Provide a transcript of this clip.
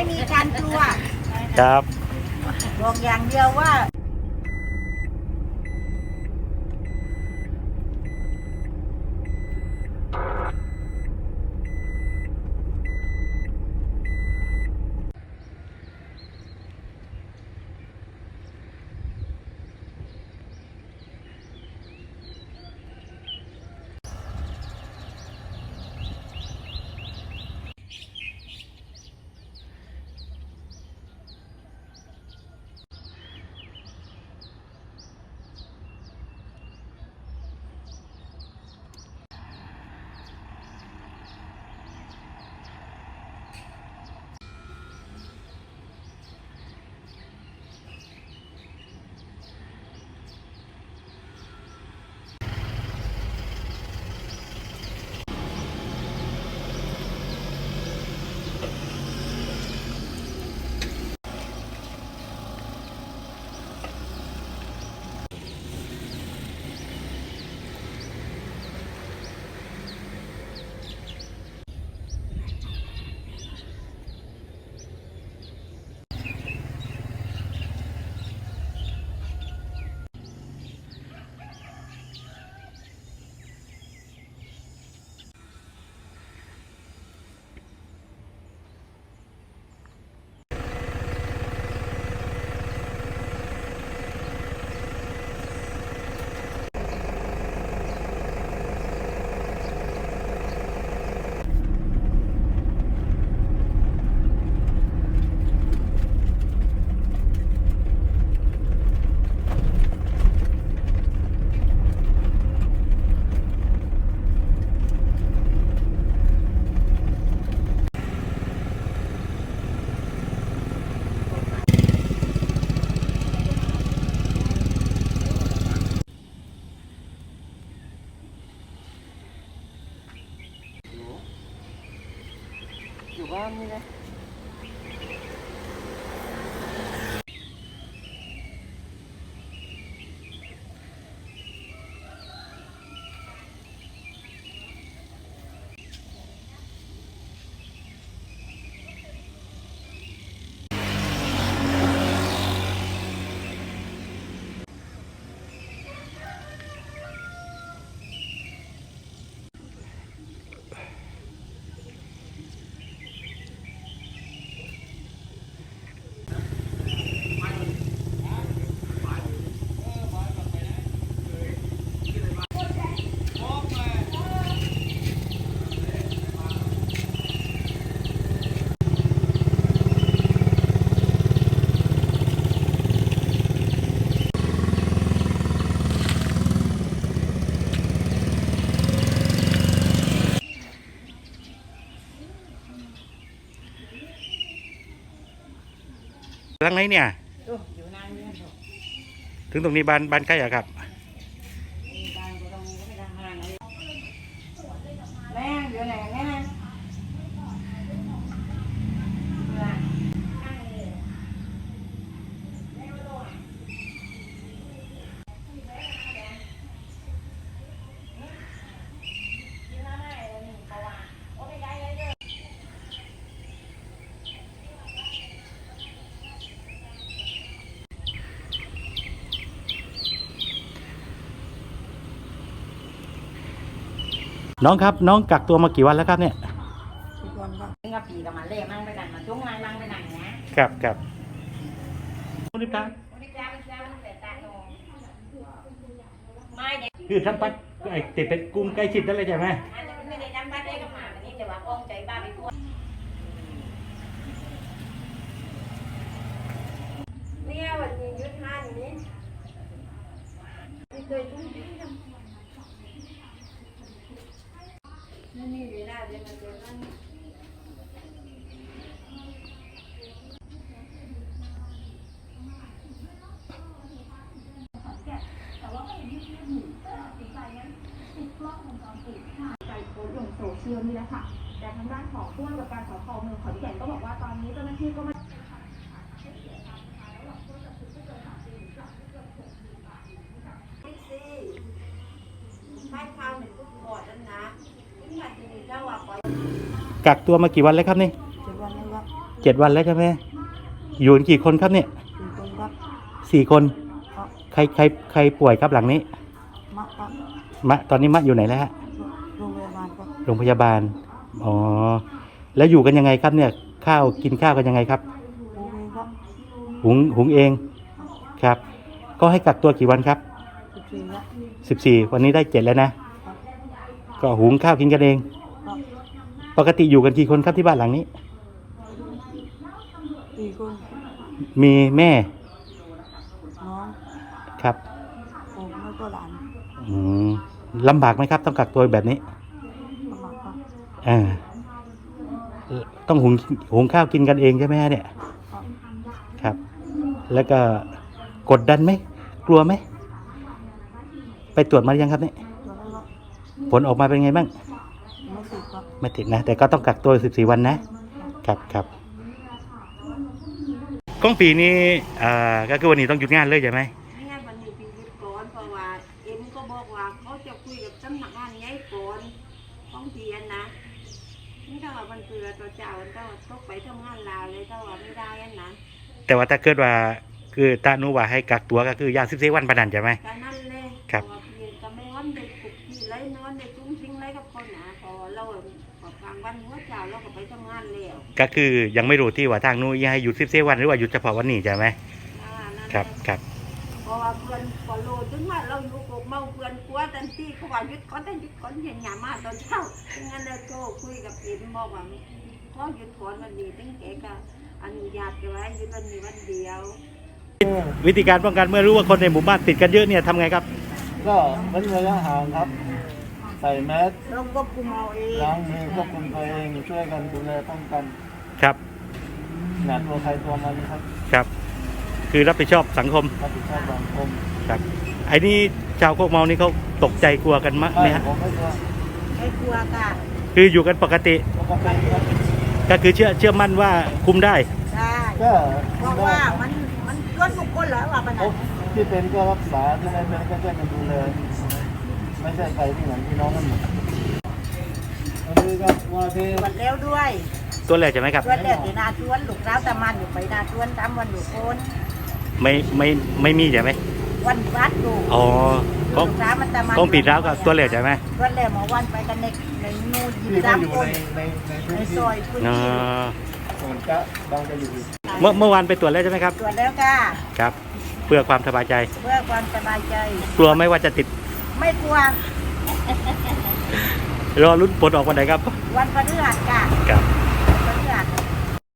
ไม่มีการกลัวครับบอกอย่างเดียวว่า อยู่บ้านนี่นะ ทางไหนเนี่ยดูอยู่นานนี่นะถึงตรงนี้บ้านบ้านใกล้อะครับ มีการก็ต้องไม่ทำงานเลยแม่เดี๋ยวไหนแม่ น้องครับ น้องกักตัวมากี่วันแล้วครับเนี่ยทุกคนก็เงาปีกับมาเล่มั่งไปดันมาจุ้งมั่งมั่งไปดันนะครับครับคุณนิพาบริการบริการตั้งแต่ตาโนไม่เด็กคือทั้งปัดไอ้ติดเป็นกลุ่มใกล้ชิดนั่นเลยใช่ไหมอันนี้ไม่ได้จำบ้านได้กับหมาอันนี้แต่ว่าป้องใจบ้าไปทั่วเนี่ยวันนี้ยุดห้าอย่างนี้ไม่เคยทุ่มทิ้งกันนี่นี่เวลาเดี๋ยวมันจะนั่น ไปโพสต์ลงโซเชียลนี่แหละค่ะ แต่ทางด้านของผู้ว่าการสพเมืองขอนแก่นก็บอกว่าตอนนี้เจ้าหน้าที่ก็ไม่ไม่สิให้ข้าวเหมือนทุกขอดนั่นนะที่มาที่นี่ถ้าว่าปล่อยกักตัวมากี่วันแล้วครับนี่จะวันนี้ว่าเจ็ดวันแล้วใช่ไหมอยู่กันกี่คนครับเนี่ยคุณตรงครับสี่คนเพราะ ใครใครใครป่วยครับหลังนี้ มะครับมะตอนนี้มะอยู่ไหนแล้วฮะโรงพยาบาลครับโรงพยาบาลอ๋อแล้วอยู่กันยังไงครับเนี่ย ข้าวกินข้าวกันยังไงครับ โรงพยาบาลครับหุงหุงเองครับ ก็ให้กักตัวกี่วันครับสิบสี่ครับสิบสี่วันนี้ได้เจ็ดแล้วนะ ก็หุงข้าวกินกันเอง ครับปกติอยู่กันกี่คนครับที่บ้านหลังนี้ สี่คนมีแม่น้อง ครับผมแล้วก็หลานอืมลำบากไหมครับ ต้องกักตัวแบบนี้ประมาณครับอ่าต้องหุงหุงข้าวกินกันเองใช่ไหมฮะเนี่ย ครับครับ แล้วก็กดดันไหม กลัวไหม ไปตรวจมาหรือยังครับเนี่ย ตัวนั้นครับผลออกมาเป็นไงบ้าง ไม่ติดครับไม่ติดนะ แต่ก็ต้องกักตัว 14 วันนะ ครับครับกล้องปีนี้อ่าก็คือวันนี้ต้องหยุดงานเลยใช่ไหม ไปทำงานลาวเลยถ้าว่าไม่ได้อันนะแต่ว่าถ้าเกิดว่าคือตานุว่าให้กักตัวก็คือยา14วันประนันใช่ไหม ก็นั่นเลยครับ เพาะว่าพี่ก็ไม่วันได้ปลุกพี่ไรนอนได้จุ้งทิ้งไรกับคนนะพอเราพอกลางวันหัวเจ้าเราก็ไปทำงานแล้วก็คือยังไม่รู้ที่ว่าทางนู้นให้หยุด14วันหรือว่าหยุดเฉพาะวันนี้ใช่ไหมอ่านั่นครับแหละ ครับ เพราะว่าเพื่อนพอโลถึงว่าเราอยู่กับเมาเพื่อนกลัวทันทีเขาว่าหยุดก่อนแต่หยุดก่อนเห็นหยามาตอนเช้างั้นเลยโทรคุยกับเอ็มบอกว่า ขอหยุดก่อนวันนี้ตั้งแกก็อนุญาตกันไว้หยุดวันนี้วันเดียว วิธีการป้องกันเมื่อรู้ว่าคนในหมู่บ้านติดกันเยอะเนี่ยทำไงครับ ก็เว้นระยะห่างครับ ใส่แมสเราก็คุมเอาเองล้างมือควบคุมตัวเองช่วยกันดูแลป้องกันครับหนาตัวใครตัวมันครับครับ คือรับผิดชอบสังคมรับผิดชอบสังคมครับไอ้นี่ชาวโคกเมานี่เขาตกใจกลัวกันมากไหมไม่ฮะผมไม่กลัวไม่กลัวค่ะคืออยู่กันปกติ ปกติครับ ก็คือเชื่อเชื่อมั่นว่าคุมได้ใช่ก็เพราะว่ามันมันเกินทุกคนแล้วว่ามันพบที่เป็นก็รักษาที่ไม่เป็นก็ช่วยกันดูแลไม่ใช่ใครที่เหมือนพี่น้องกันหมดวันนี้ครับว่าที่ตรวจแล้วด้วยตัวแรกใช่ไหมครับตรวจแล้วที่นาชวนลูกสาวตะมันอยู่ไปนาชวนตามวันอยู่โคนไม่ไม่ไม่มีใช่ไหมวันวัดอยู่อ๋อของลูกสาวมันตะมันของปีร้าวกับตัวแรกใช่ไหมตรวจแล้วเมื่อวันไปกันใน ในนูนที่ยี่ก็สามอยู่คนในในในพื้ในนที่ซอยพื้นอ๋อที่ส่วนกะบางจะอยู่เมื่อเมื่อวานไปตรวจแล้วใช่ไหมครับ ตรวจแล้วค่ะครับ เพื่อความสบายใจ เพื่อความสบายใจ กลัวไหม่ว่าจะติด ไม่กลัวรอลุ้นผลออกวันไหนครับ วันพฤหัสค่ะ ครับ